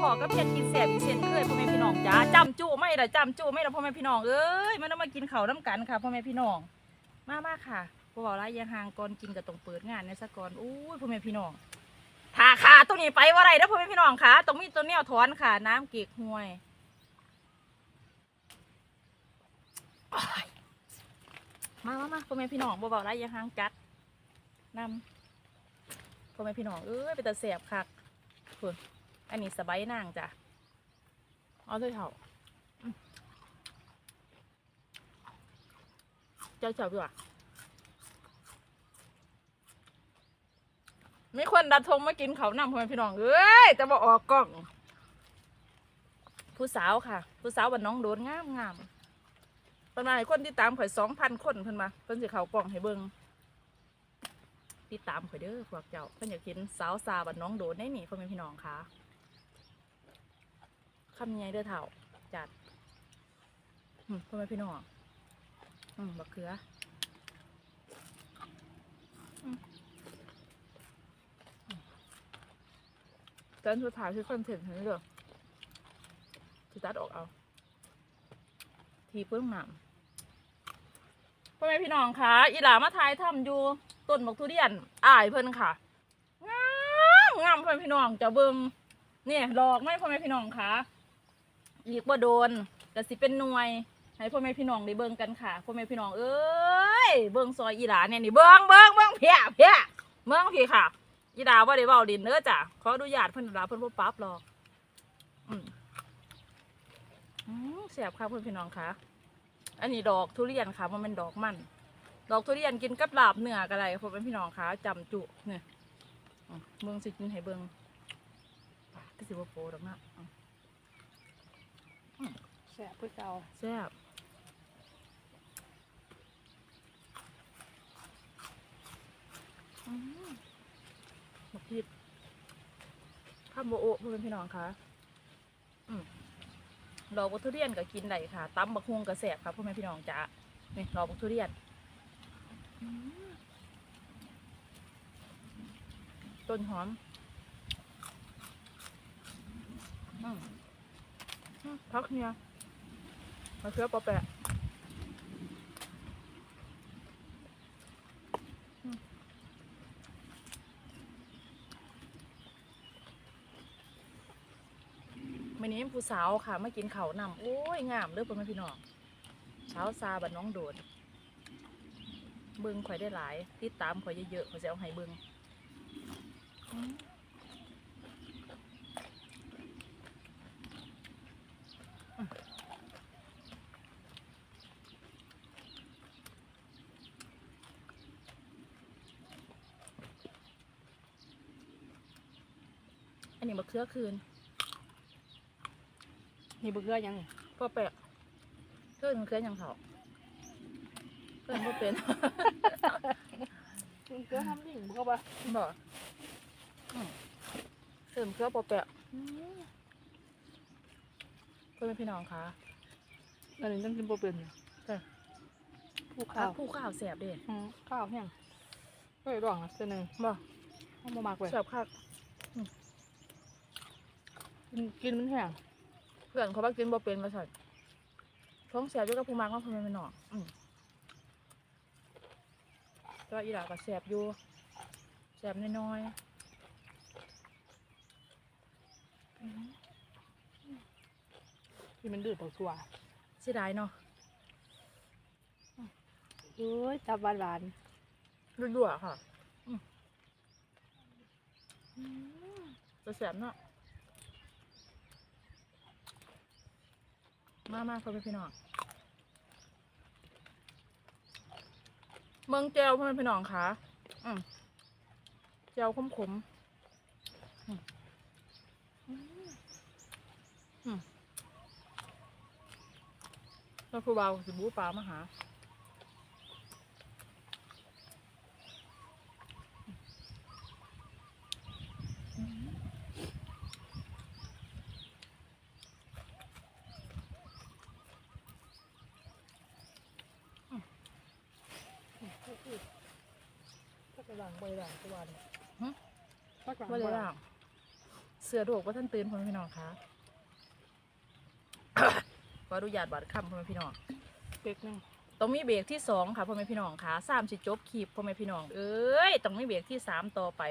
พอๆก็เพียรกินแสบอีเช่นเคยพ่อแม่พี่น้องจ้าจำจูไม่ละจำจูไม่ละพ่อแม่พี่น้องเอ้ยมันต้องมากินเขาน้ำกันค่ะพ่อแม่พี่น้อง มากมากค่ะพวกเราละยังห่างก่อนกินกับตรงเปิดงานในสะก่อนอู้ยพ่อแม่พี่น้องถ้าขาตัวนี้ไปว่าไรนะพ่อแม่พี่น้องค่ะตรงมีตัวแนวถอนค่ะ น้ำเกีกห้วยอ้ายมามามาพ่อแม่พี่น้องบ่เบาๆละยังห่างจัดนำพ่อแม่พี่น้องเอ้ยเป็นตาแสบคักอัน อันนี้สบายนางจ้ะเอาด้วยเถาอืมเจ้าเฉาดีกว่ามีคนดัดทงมากินเขานำพ่อแม่พี่น้องเอ้ยจะบอกออกกล้อง ผู้สาวค่ะ ผู้สาววันน้องโดนงามงามเพิ่นมาให้คนที่ตามข่อยสองพันคนเพิ่นมาเพิ่นสิเขากล่องให้เบิ่งติดตามข่อยเด้อพวกเจ้าเพิ่นอยากเห็นสาวซาบันน้องโดนได้นี่พ่อแม่พี่น้องค่ะ คำยังไงเด้อเถ่าจัดอืมพ่อแม่พี่น้องอืมบักเขืออืมอืมตอนสุดท้ายคือคอนเทนต์เห็นเด้อสิตัดออกเอา ทีเพิ่งนำพ่อแม่พี่น้องคะอีหลามาทายทำอยู่ต้นบักทุเรียนอ้ายเพิ่นค่ะงามงามพ่อแม่พี่น้องจะเบิ่งเนี่ยดอกไหม่พ่อแม่พี่น้องคะ อีกบ่โดนแต่สิเป็นหน่วย ให้พ่อแม่พี่น้องได้เบิ่งกันค่ะพ่อแม่พี่น้องเอ้ยเบิ่งซอยอีหลาเนี่ยนี่เบิ่งเบิ่งเบิ่งเพี้ยเพี้ยเบิ่งพี่ค่ะ อีดาว่าได้เว้าดินเด้อจ้ะขออนุญาตเพิ่นดาเพิ่นบ่ปรั๊บหรอกอืมอืมแซ่บค่ะเพื่อนพี่น้องค่ะ อันนี้ดอกทุเรียนค่ะมันเป็นดอกมันดอกทุเรียนกินกับลาบเนื้อกันไรพ่อแม่พี่น้องค่ะจำจุเนี่ยอืมเบิ่งสิกินให้เบิ่งก็สิบ่โปรดอกนะ แสบพื่อเก่าแซ่บอืมบักพีดข้ามโบโอะพ่อแม่พี่น้องค่ะอืมดอกบักทุเรียนก็กินได้ค่ะตำบักฮวงก็แซ่บค่ะพ่อแม่พี่น้องจ้านี่ดอกบักทุเรียนอืมต้นหอมอืมอืม พักเนี่ยมะเขือปอแปะอืมวันนี้ผู้สาวค่ะมากินเขานำโอ้ยงามเด้อพ่อแม่พี่น้องเช้าวซาบัดน้องโดด เบิ่งข่อยได้หลาย ติดตามข่อยเยอะๆข่อยจะเอาให้เบิ่ง นนี้มะเขือคืน นี่เบื่อยังปอแปะเพื่อนมะเขือยังเขาเพื่อนบ่เป็นมันเบื่อทำดิ่งเบื่อปะบอกอืมเสริมเครื่องปอแปะเพื่อนพี่น้องคะอันนี้ต้องกินโปรเป็นผู้ข้าข้าววผู้ข้าวแสบเด้อืมข้าวแห้งเฮ้ยดองอะเส้นหนึ่งบอกเอามามากเลยแสบคัก กินกินมันแห้งเพื่อนเขาว่ากินบ่เป็นมาสั่นท้องแสบด้วยกับผู้มักว่าเพื่อนพี่น้องอืมก็อีหลาก็แสบอยู่แสบน้อยๆอืมกินมันดืดปากสัวเสียดายเนาะเอ้ยจับหวานหวานรั่วๆค่ะอืมอืมจะแสบเนาะ มามาพ่อแม่พี่น้องเมืองเจลพ่อแม่พี่น้องค่ะอืมเจลขมขมๆอืมอืมอืมแล้วครูบาวสิบูปลามาหา ถ้าไปหลังไปหลังตัววันฮะถ้ากลางว่าเลยล่ะเสือโดกว่าท่านตื่นพ่อแม่พี่น้องคะ ขออนุญาตบาดคำพ่อแม่พี่น้องเป๊กนึงต้องมีเบรกที่สองค่ะพ่อแม่พี่น้องค่ะสามสิจบคลิปพ่อแม่พี่น้อง เอ้ยต้องมีเบรกที่สามต่อไป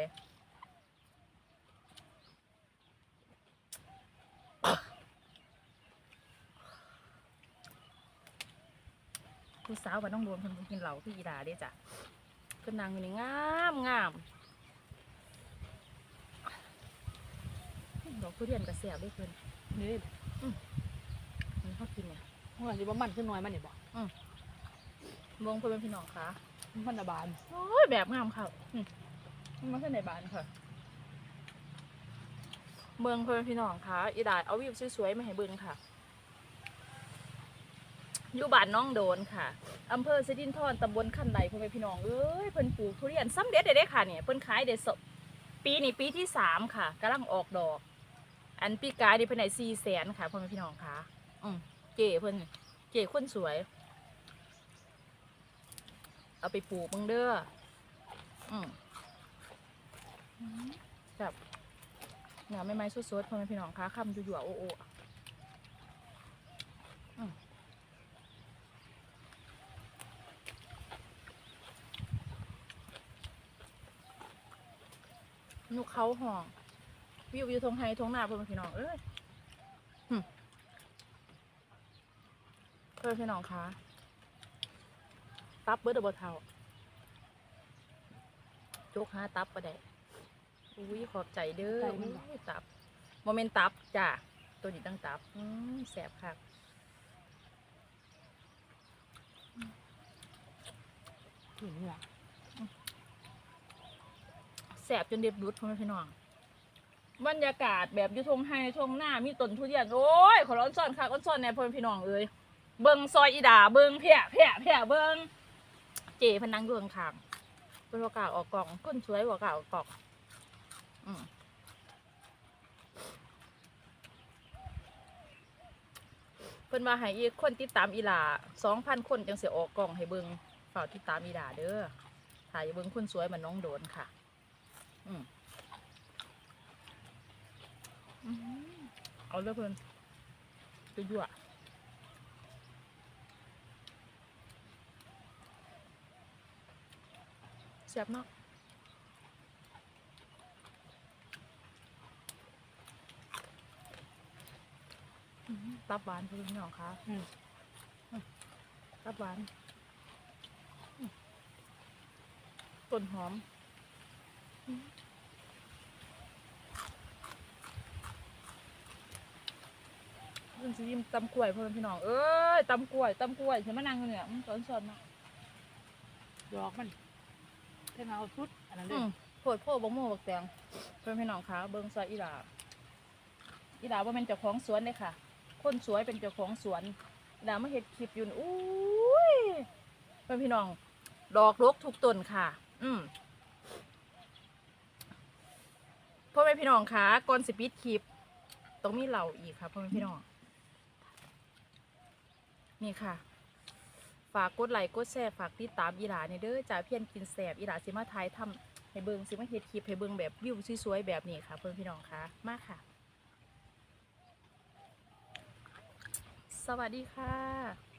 ผู้สาวมันต้องโดนคนกินเหล้าพี่อีดาเด้จ้ะ เพิ่นนางอยู่นี่งามงามดอกทุเรียนกระเสียบด้วยเพิ่นนี่นี่เขากินเนี่ยเมื่อที่ว่ามันขึ้นน้อยมันนี่บอกมองเพื่อนพี่น้องค่ะมันระบาดโอ้ยแบบงามค่ะอืมมันมาขึ้นในบ้านค่ะเมืองเพื่อนพี่น้องค่ะอีดาเอาวิวสวยๆมาให้เบิ่งค่ะ อยู่บ้านน้องโดนค่ะอำเภอสิรินธรตำบลขันไดพ่อแม่พี่น้องเอ้ยเพิ่นปลูกทุเรียนซ้ำเด็ดเด้ค่ะเนี่ยเพิ่นขายเด็ดสปีนี้ปีที่สามค่ะกำลังออกดอก อันปีกายนี่เพิ่นไหนสี่แสนค่ะพ่อแม่พี่น้องค่ะอืมเก๋เพิ่นเก๋คนสวย เอาไปปลูกมึงเด้ออืมแบบหนาไม่ไม้สดๆพ่อแม่พี่น้องคะคำอยู่ๆโอ้โอ้ นุกเขาห่องวิวอยู่ทงไฮทงหน้าพ่อแม่พี่น้องเอ้ยหึพ่อแม่พี่น้องคะตับเบิดเดอบ่เท่าโจกหาตับก็ได้อุ้ยขอบใจเด้ออุ้ยตับโมเมนตับจ้ะตัวนี้ตั้งตับอืมแสบคักเห็นเนี่ย แสบจนเด็บรุดพี่น้องบรรยากาศแบบยุทงไฮทงหน้ามีต้นทุเรียนโอ้ยขอร้อนซ่อนคักร้อนซ่อนแน่พ่อแม่พี่น้องเอ้ยเบิงซอยอีดาเบิงเพียเพียเพียเบิงเจพนังอยู่ข้างเป็นวากล้าออกกล่องก้นสวยวากล้าออกกล่องเพิ่นว่าให้อีกคนติดตามอีลาสองพันคนจังเสิออกกล่องให้เบิงฝาติดตามอีหลาเด้อถ่ายเบิงคนสวยมันน้องโดนค่ะ เอาเลยเพิ่นจะยั่วเสียบเนาะอืมตับหวานเพื่อนพี่น้องค่ะอืมตับหวานอืมต้นหอมอื มเพิ่นสิยิ้มตำกล้วยเพื่อนพี่น้อง เอ้ยตำกล้วยตำกล้วยฉันมานั่งอยู่เนี่ยมันสอนสอนๆนาะดอกมันถ้าเอาชุดอันนั้นเลอืยมโพดโพดบักโม่บักแตงเพื่อนพี่น้องคะเบิ้งซอยอีหลาอีหลาว่าเป็นเจ้าของสวนเลยค่ะ คนสวยเป็นเจ้าของสวนอีหลามาเห็ดคลิปอยู่นี่อุ้ยเพื่อนพี่น้อง ดอกรกทุกต้นค่ะ อืม พ่อแม่พี่น้องคะก่อนสิปิดคลิปต้องมีเหล่าอีกค่ะพ่อแม่พี่น้องนี่ค่ะ ฝากกดไลค์กดแชร์ฝากติดตามอีหลาในเด้อจ่าเพียนกินแสบอีหลาสิมาทายทำให้เบิงสิมาเฮ็ดคลิปให้เบิงแบบวิวสวยๆแบบนี้ค่ะเพื่อนพี่น้องคะมากค่ะ สวัสดีค่ะ